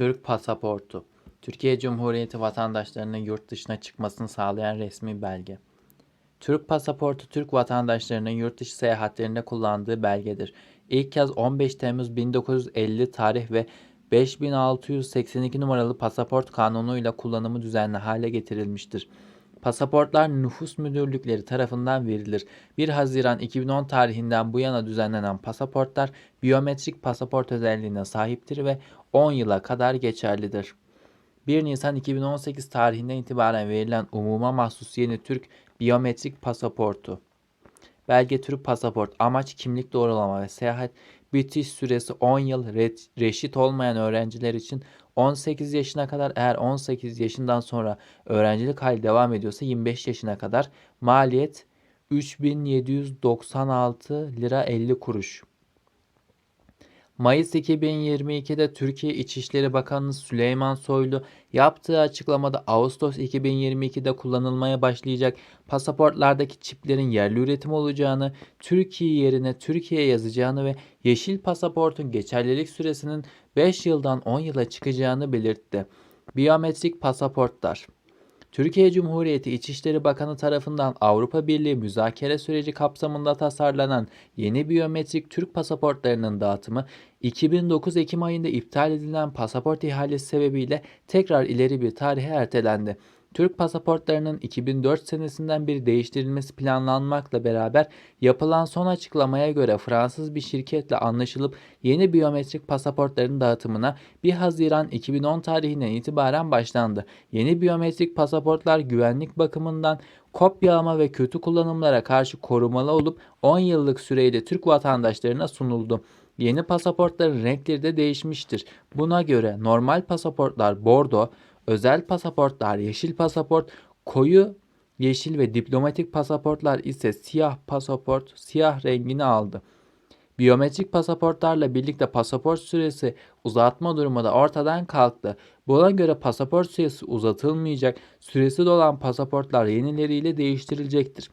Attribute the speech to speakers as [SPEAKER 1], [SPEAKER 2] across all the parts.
[SPEAKER 1] Türk pasaportu. Türkiye Cumhuriyeti vatandaşlarının yurt dışına çıkmasını sağlayan resmi belge. Türk pasaportu Türk vatandaşlarının yurt dışı seyahatlerinde kullandığı belgedir. İlk kez 15 Temmuz 1950 tarih ve 5682 numaralı pasaport kanunuyla kullanımı düzenli hale getirilmiştir. Pasaportlar nüfus müdürlükleri tarafından verilir. 1 Haziran 2010 tarihinden bu yana düzenlenen pasaportlar biyometrik pasaport özelliğine sahiptir ve 10 yıla kadar geçerlidir. 1 Nisan 2018 tarihinden itibaren verilen umuma mahsus yeni Türk biyometrik pasaportu. Belge Türk pasaport amaç kimlik doğrulama ve seyahat bitiş süresi 10 yıl Re- reşit olmayan öğrenciler için 18 yaşına kadar eğer 18 yaşından sonra öğrencilik hali devam ediyorsa 25 yaşına kadar maliyet 3796 lira 50 kuruş. Mayıs 2022'de Türkiye İçişleri Bakanı Süleyman Soylu yaptığı açıklamada Ağustos 2022'de kullanılmaya başlayacak pasaportlardaki çiplerin yerli üretim olacağını, Türkiye yerine Türkiye yazacağını ve yeşil pasaportun geçerlilik süresinin 5 yıldan 10 yıla çıkacağını belirtti. Biyometrik pasaportlar Türkiye Cumhuriyeti İçişleri Bakanı tarafından Avrupa Birliği müzakere süreci kapsamında tasarlanan yeni biyometrik Türk pasaportlarının dağıtımı 2009 Ekim ayında iptal edilen pasaport ihalesi sebebiyle tekrar ileri bir tarihe ertelendi. Türk pasaportlarının 2004 senesinden beri değiştirilmesi planlanmakla beraber yapılan son açıklamaya göre Fransız bir şirketle anlaşılıp yeni biyometrik pasaportların dağıtımına 1 Haziran 2010 tarihinden itibaren başlandı. Yeni biyometrik pasaportlar güvenlik bakımından kopyalama ve kötü kullanımlara karşı korumalı olup 10 yıllık süreyle Türk vatandaşlarına sunuldu. Yeni pasaportların renkleri de değişmiştir. Buna göre normal pasaportlar bordo, özel pasaportlar yeşil pasaport, koyu yeşil ve diplomatik pasaportlar ise siyah pasaport, siyah rengini aldı. Biyometrik pasaportlarla birlikte pasaport süresi uzatma durumu da ortadan kalktı. Buna göre pasaport süresi uzatılmayacak, süresi dolan pasaportlar yenileriyle değiştirilecektir.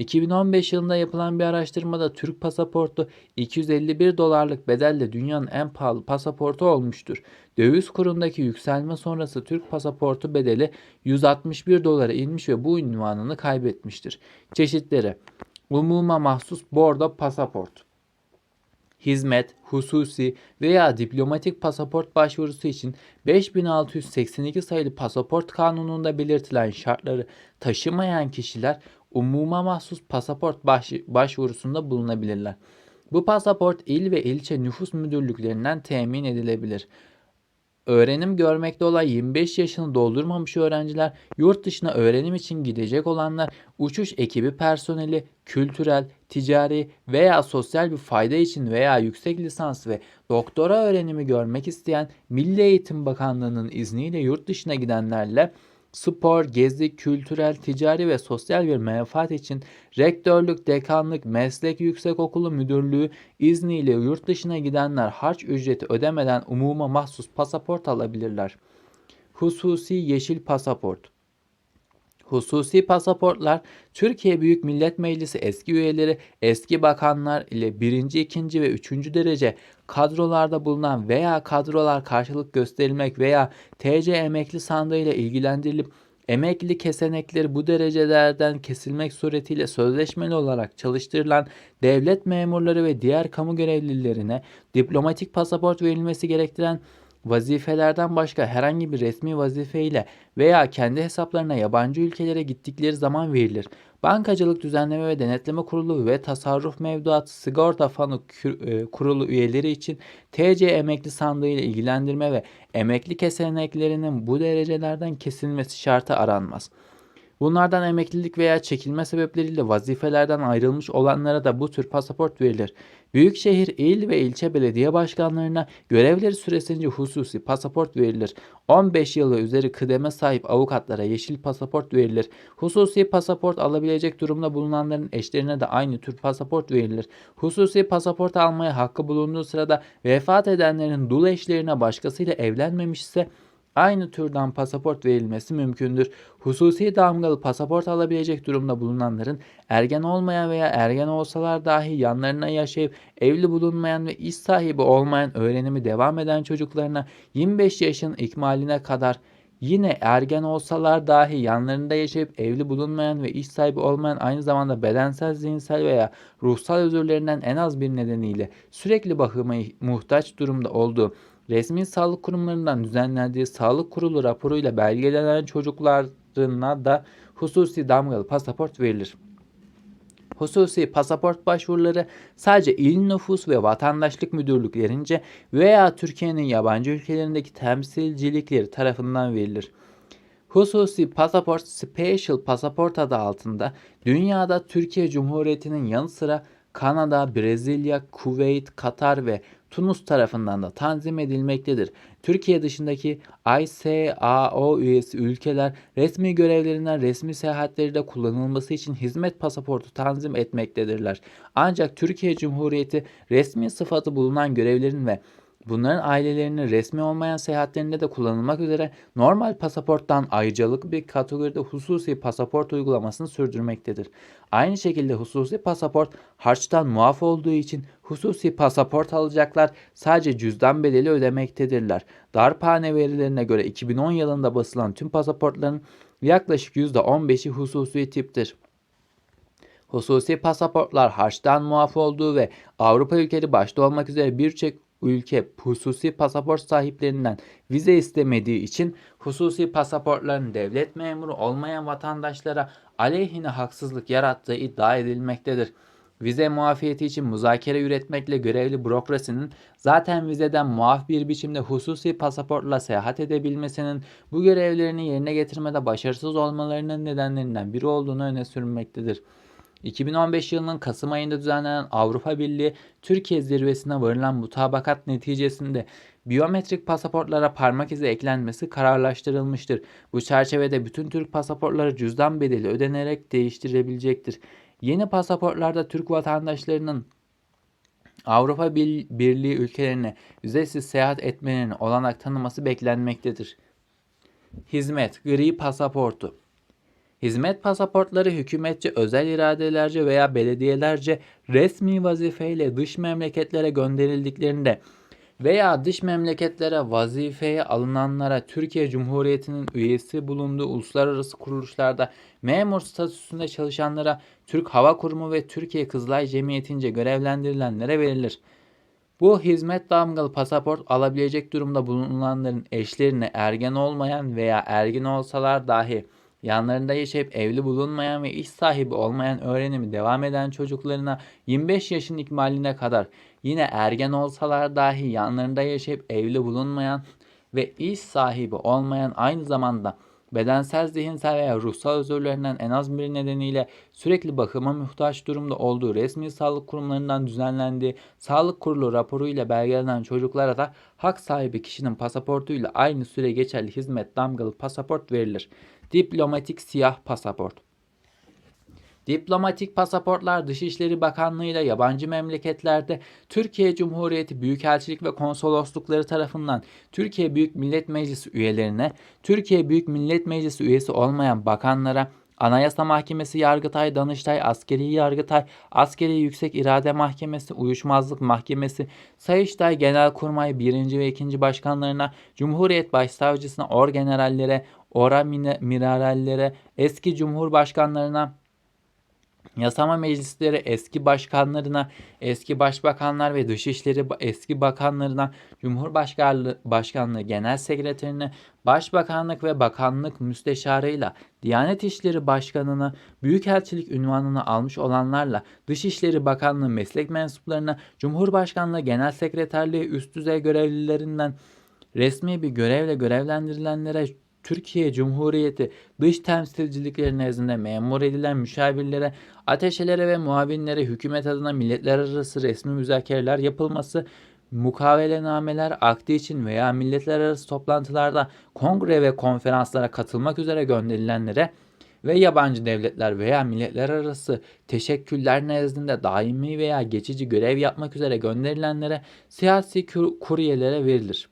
[SPEAKER 1] 2015 yılında yapılan bir araştırmada Türk pasaportu 251 dolarlık bedelle dünyanın en pahalı pasaportu olmuştur. Döviz kurundaki yükselme sonrası Türk pasaportu bedeli 161 dolara inmiş ve bu ünvanını kaybetmiştir. Çeşitleri Umuma mahsus bordo pasaport hizmet, hususi veya diplomatik pasaport başvurusu için 5682 sayılı pasaport kanununda belirtilen şartları taşımayan kişiler umuma mahsus pasaport baş- başvurusunda bulunabilirler. Bu pasaport il ve ilçe nüfus müdürlüklerinden temin edilebilir. Öğrenim görmekte olan 25 yaşını doldurmamış öğrenciler, yurt dışına öğrenim için gidecek olanlar, uçuş ekibi personeli, kültürel, ticari veya sosyal bir fayda için veya yüksek lisans ve doktora öğrenimi görmek isteyen Milli Eğitim Bakanlığı'nın izniyle yurt dışına gidenlerle spor, gezi, kültürel, ticari ve sosyal bir menfaat için rektörlük, dekanlık, meslek yüksekokulu müdürlüğü izniyle yurt dışına gidenler harç ücreti ödemeden umuma mahsus pasaport alabilirler. Hususi yeşil pasaport Hususi pasaportlar Türkiye Büyük Millet Meclisi eski üyeleri, eski bakanlar ile birinci, ikinci ve üçüncü derece kadrolarda bulunan veya kadrolar karşılık gösterilmek veya TC emekli sandığı ile ilgilendirilip emekli kesenekleri bu derecelerden kesilmek suretiyle sözleşmeli olarak çalıştırılan devlet memurları ve diğer kamu görevlilerine diplomatik pasaport verilmesi gerektiren vazifelerden başka herhangi bir resmi vazifeyle veya kendi hesaplarına yabancı ülkelere gittikleri zaman verilir. Bankacılık Düzenleme ve Denetleme Kurulu ve Tasarruf Mevduat Sigorta Kü- e, Kurulu üyeleri için TC emekli sandığı ile ilgilendirme ve emekli keseneklerinin bu derecelerden kesilmesi şartı aranmaz. Bunlardan emeklilik veya çekilme sebepleriyle vazifelerden ayrılmış olanlara da bu tür pasaport verilir. Büyükşehir, il ve ilçe belediye başkanlarına görevleri süresince hususi pasaport verilir. 15 yıl ve üzeri kıdeme sahip avukatlara yeşil pasaport verilir. Hususi pasaport alabilecek durumda bulunanların eşlerine de aynı tür pasaport verilir. Hususi pasaport almaya hakkı bulunduğu sırada vefat edenlerin dul eşlerine başkasıyla evlenmemişse aynı türden pasaport verilmesi mümkündür. Hususi damgalı pasaport alabilecek durumda bulunanların ergen olmayan veya ergen olsalar dahi yanlarına yaşayıp evli bulunmayan ve iş sahibi olmayan öğrenimi devam eden çocuklarına 25 yaşın ikmaline kadar Yine ergen olsalar dahi yanlarında yaşayıp evli bulunmayan ve iş sahibi olmayan aynı zamanda bedensel, zihinsel veya ruhsal özürlerinden en az bir nedeniyle sürekli bakıma muhtaç durumda olduğu resmi sağlık kurumlarından düzenlendiği sağlık kurulu raporuyla belgelenen çocuklarına da hususi damgalı pasaport verilir. Hususi pasaport başvuruları sadece il nüfus ve vatandaşlık müdürlüklerince veya Türkiye'nin yabancı ülkelerindeki temsilcilikleri tarafından verilir. Hususi pasaport Special Pasaport adı altında dünyada Türkiye Cumhuriyeti'nin yanı sıra Kanada, Brezilya, Kuveyt, Katar ve Tunus tarafından da tanzim edilmektedir. Türkiye dışındaki ICAO üyesi ülkeler resmi görevlerinden resmi seyahatleri de kullanılması için hizmet pasaportu tanzim etmektedirler. Ancak Türkiye Cumhuriyeti resmi sıfatı bulunan görevlerin ve Bunların ailelerinin resmi olmayan seyahatlerinde de kullanılmak üzere normal pasaporttan ayrıcalık bir kategoride hususi pasaport uygulamasını sürdürmektedir. Aynı şekilde hususi pasaport harçtan muaf olduğu için hususi pasaport alacaklar sadece cüzdan bedeli ödemektedirler. Darphane verilerine göre 2010 yılında basılan tüm pasaportların yaklaşık %15'i hususi tiptir. Hususi pasaportlar harçtan muaf olduğu ve Avrupa ülkeleri başta olmak üzere birçok ülke hususi pasaport sahiplerinden vize istemediği için hususi pasaportların devlet memuru olmayan vatandaşlara aleyhine haksızlık yarattığı iddia edilmektedir. Vize muafiyeti için müzakere üretmekle görevli bürokrasinin zaten vizeden muaf bir biçimde hususi pasaportla seyahat edebilmesinin bu görevlerini yerine getirmede başarısız olmalarının nedenlerinden biri olduğunu öne sürmektedir. 2015 yılının Kasım ayında düzenlenen Avrupa Birliği Türkiye zirvesine varılan mutabakat neticesinde biyometrik pasaportlara parmak izi eklenmesi kararlaştırılmıştır. Bu çerçevede bütün Türk pasaportları cüzdan bedeli ödenerek değiştirilebilecektir. Yeni pasaportlarda Türk vatandaşlarının Avrupa Birliği ülkelerine vizesiz seyahat etmelerine olanak tanıması beklenmektedir. Hizmet, gri pasaportu. Hizmet pasaportları hükümetçe, özel iradelerce veya belediyelerce resmi vazifeyle dış memleketlere gönderildiklerinde veya dış memleketlere vazifeye alınanlara Türkiye Cumhuriyeti'nin üyesi bulunduğu uluslararası kuruluşlarda memur statüsünde çalışanlara Türk Hava Kurumu ve Türkiye Kızılay Cemiyeti'nce görevlendirilenlere verilir. Bu hizmet damgalı pasaport alabilecek durumda bulunanların eşlerine ergen olmayan veya ergin olsalar dahi yanlarında yaşayıp evli bulunmayan ve iş sahibi olmayan öğrenimi devam eden çocuklarına 25 yaşın ikmaline kadar yine ergen olsalar dahi yanlarında yaşayıp evli bulunmayan ve iş sahibi olmayan aynı zamanda bedensel, zihinsel veya ruhsal özürlerinden en az bir nedeniyle sürekli bakıma muhtaç durumda olduğu resmi sağlık kurumlarından düzenlendiği sağlık kurulu raporuyla belgelenen çocuklara da hak sahibi kişinin pasaportuyla aynı süre geçerli hizmet damgalı pasaport verilir. Diplomatik siyah pasaport. Diplomatik pasaportlar Dışişleri Bakanlığı ile yabancı memleketlerde Türkiye Cumhuriyeti Büyükelçilik ve Konsoloslukları tarafından Türkiye Büyük Millet Meclisi üyelerine, Türkiye Büyük Millet Meclisi üyesi olmayan bakanlara, Anayasa Mahkemesi, Yargıtay, Danıştay, Askeri Yargıtay, Askeri Yüksek İrade Mahkemesi, Uyuşmazlık Mahkemesi, Sayıştay Genelkurmay 1. ve 2. Başkanlarına, Cumhuriyet Başsavcısına, Orgenerallere, Ora Mirarellere, eski Cumhurbaşkanlarına, Yasama meclisleri eski başkanlarına, eski başbakanlar ve dışişleri eski bakanlarına, Cumhurbaşkanlığı Başkanlığı Genel Sekreterine, Başbakanlık ve Bakanlık Müsteşarıyla, Diyanet İşleri Başkanına, Büyükelçilik ünvanını almış olanlarla, Dışişleri Bakanlığı meslek mensuplarına, Cumhurbaşkanlığı Genel Sekreterliği üst düzey görevlilerinden resmi bir görevle görevlendirilenlere Türkiye Cumhuriyeti dış temsilcilikleri nezdinde memur edilen müşavirlere, ateşelere ve muavinlere hükümet adına milletler arası resmi müzakereler yapılması, mukavelenameler akdi için veya milletler arası toplantılarda kongre ve konferanslara katılmak üzere gönderilenlere ve yabancı devletler veya milletler arası teşekküller nezdinde daimi veya geçici görev yapmak üzere gönderilenlere siyasi kuryelere verilir.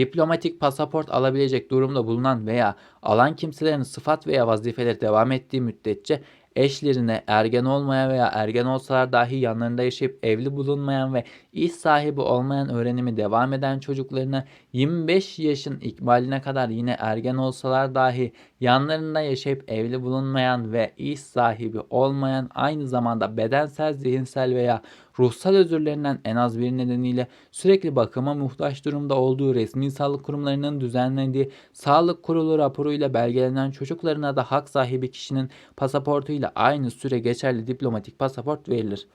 [SPEAKER 1] Diplomatik pasaport alabilecek durumda bulunan veya alan kimselerin sıfat veya vazifeleri devam ettiği müddetçe eşlerine ergen olmayan veya ergen olsalar dahi yanlarında yaşayıp evli bulunmayan ve iş sahibi olmayan öğrenimi devam eden çocuklarına 25 yaşın ikmaline kadar yine ergen olsalar dahi yanlarında yaşayıp evli bulunmayan ve iş sahibi olmayan aynı zamanda bedensel, zihinsel veya ruhsal özürlerinden en az bir nedeniyle sürekli bakıma muhtaç durumda olduğu resmi sağlık kurumlarının düzenlediği sağlık kurulu raporuyla belgelenen çocuklarına da hak sahibi kişinin pasaportuyla aynı süre geçerli diplomatik pasaport verilir.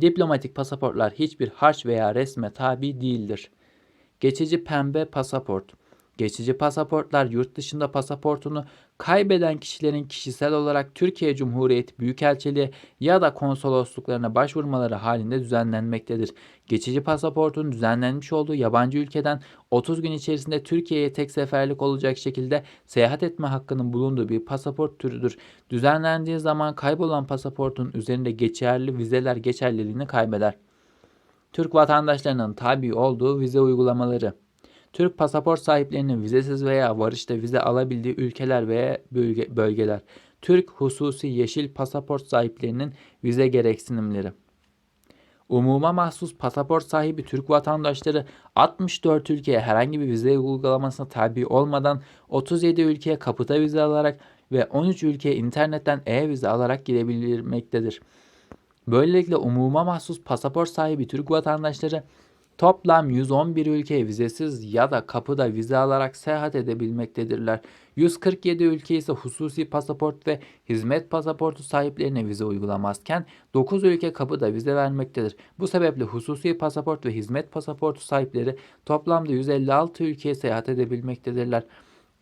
[SPEAKER 1] Diplomatik pasaportlar hiçbir harç veya resme tabi değildir. Geçici pembe pasaport. Geçici pasaportlar yurt dışında pasaportunu kaybeden kişilerin kişisel olarak Türkiye Cumhuriyeti Büyükelçiliği ya da konsolosluklarına başvurmaları halinde düzenlenmektedir. Geçici pasaportun düzenlenmiş olduğu yabancı ülkeden 30 gün içerisinde Türkiye'ye tek seferlik olacak şekilde seyahat etme hakkının bulunduğu bir pasaport türüdür. Düzenlendiği zaman kaybolan pasaportun üzerinde geçerli vizeler geçerliliğini kaybeder. Türk vatandaşlarının tabi olduğu vize uygulamaları Türk pasaport sahiplerinin vizesiz veya varışta vize alabildiği ülkeler veya bölge, bölgeler. Türk hususi yeşil pasaport sahiplerinin vize gereksinimleri. Umuma mahsus pasaport sahibi Türk vatandaşları 64 ülkeye herhangi bir vize uygulamasına tabi olmadan 37 ülkeye kapıda vize alarak ve 13 ülkeye internetten e-vize alarak girebilmektedir. Böylelikle umuma mahsus pasaport sahibi Türk vatandaşları Toplam 111 ülkeye vizesiz ya da kapıda vize alarak seyahat edebilmektedirler. 147 ülke ise hususi pasaport ve hizmet pasaportu sahiplerine vize uygulamazken 9 ülke kapıda vize vermektedir. Bu sebeple hususi pasaport ve hizmet pasaportu sahipleri toplamda 156 ülkeye seyahat edebilmektedirler.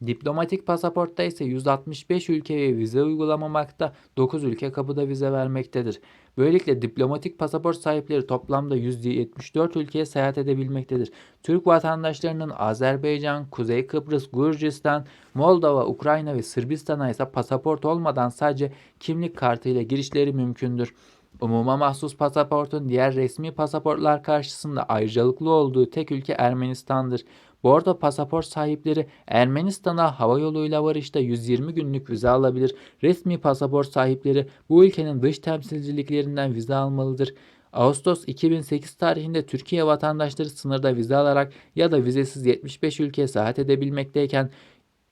[SPEAKER 1] Diplomatik pasaportta ise 165 ülkeye vize uygulamamakta, 9 ülke kapıda vize vermektedir. Böylelikle diplomatik pasaport sahipleri toplamda 174 ülkeye seyahat edebilmektedir. Türk vatandaşlarının Azerbaycan, Kuzey Kıbrıs, Gürcistan, Moldova, Ukrayna ve Sırbistan'a ise pasaport olmadan sadece kimlik kartıyla girişleri mümkündür. Umuma mahsus pasaportun diğer resmi pasaportlar karşısında ayrıcalıklı olduğu tek ülke Ermenistan'dır. Bu arada pasaport sahipleri Ermenistan'a hava yoluyla varışta 120 günlük vize alabilir. Resmi pasaport sahipleri bu ülkenin dış temsilciliklerinden vize almalıdır. Ağustos 2008 tarihinde Türkiye vatandaşları sınırda vize alarak ya da vizesiz 75 ülkeye seyahat edebilmekteyken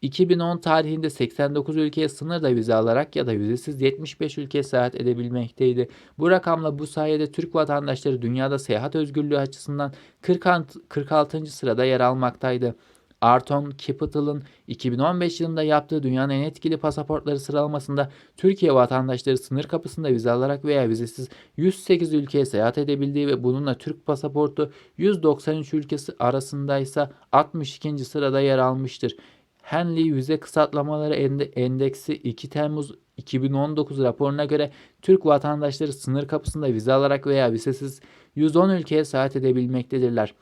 [SPEAKER 1] 2010 tarihinde 89 ülkeye sınırda vize alarak ya da vizesiz 75 ülkeye seyahat edebilmekteydi. Bu rakamla bu sayede Türk vatandaşları dünyada seyahat özgürlüğü açısından 46. sırada yer almaktaydı. Arton Capital'ın 2015 yılında yaptığı dünyanın en etkili pasaportları sıralamasında Türkiye vatandaşları sınır kapısında vize alarak veya vizesiz 108 ülkeye seyahat edebildiği ve bununla Türk pasaportu 193 ülkesi arasında ise 62. sırada yer almıştır. Henley Vize Kısaltlamaları Endeksi 2 Temmuz 2019 raporuna göre Türk vatandaşları sınır kapısında vize alarak veya vizesiz 110 ülkeye seyahat edebilmektedirler.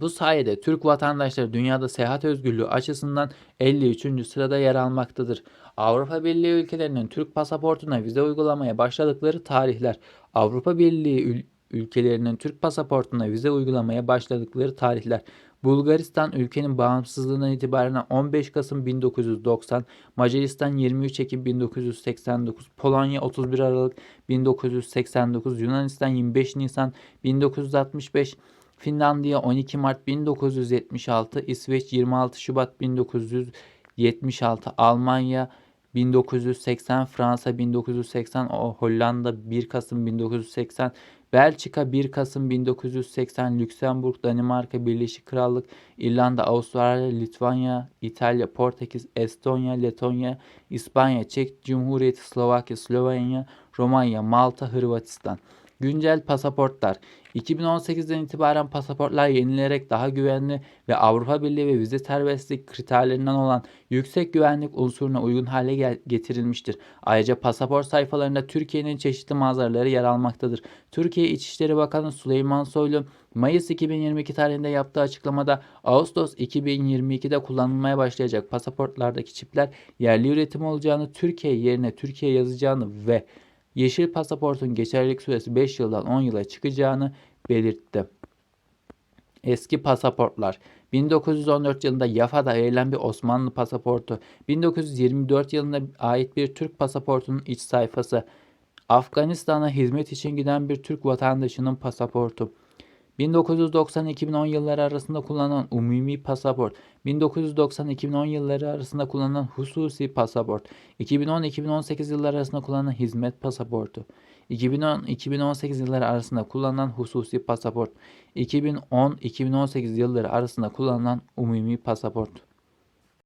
[SPEAKER 1] Bu sayede Türk vatandaşları dünyada seyahat özgürlüğü açısından 53. sırada yer almaktadır. Avrupa Birliği ülkelerinin Türk pasaportuna vize uygulamaya başladıkları tarihler Avrupa Birliği ülkelerinin Türk pasaportuna vize uygulamaya başladıkları tarihler Bulgaristan ülkenin bağımsızlığından itibaren 15 Kasım 1990, Macaristan 23 Ekim 1989, Polonya 31 Aralık 1989, Yunanistan 25 Nisan 1965, Finlandiya 12 Mart 1976, İsveç 26 Şubat 1976, Almanya 1980, Fransa 1980, Hollanda 1 Kasım 1980, Belçika 1 Kasım 1980, Lüksemburg, Danimarka, Birleşik Krallık, İrlanda, Avustralya, Litvanya, İtalya, Portekiz, Estonya, Letonya, İspanya, Çek Cumhuriyeti, Slovakya, Slovenya, Romanya, Malta, Hırvatistan. Güncel pasaportlar. 2018'den itibaren pasaportlar yenilerek daha güvenli ve Avrupa Birliği ve vize serbestlik kriterlerinden olan yüksek güvenlik unsuruna uygun hale getirilmiştir. Ayrıca pasaport sayfalarında Türkiye'nin çeşitli manzaraları yer almaktadır. Türkiye İçişleri Bakanı Süleyman Soylu Mayıs 2022 tarihinde yaptığı açıklamada Ağustos 2022'de kullanılmaya başlayacak pasaportlardaki çipler yerli üretim olacağını, Türkiye yerine Türkiye yazacağını ve yeşil pasaportun geçerlilik süresi 5 yıldan 10 yıla çıkacağını belirtti. Eski pasaportlar. 1914 yılında Yafa'da verilen bir Osmanlı pasaportu. 1924 yılına ait bir Türk pasaportunun iç sayfası. Afganistan'a hizmet için giden bir Türk vatandaşının pasaportu. 1990-2010 yılları arasında kullanılan umumi pasaport, 1990-2010 yılları arasında kullanılan hususi pasaport, 2010-2018 yılları arasında kullanılan hizmet pasaportu, 2010-2018 yılları arasında kullanılan hususi pasaport, 2010-2018 yılları arasında kullanılan umumi pasaport.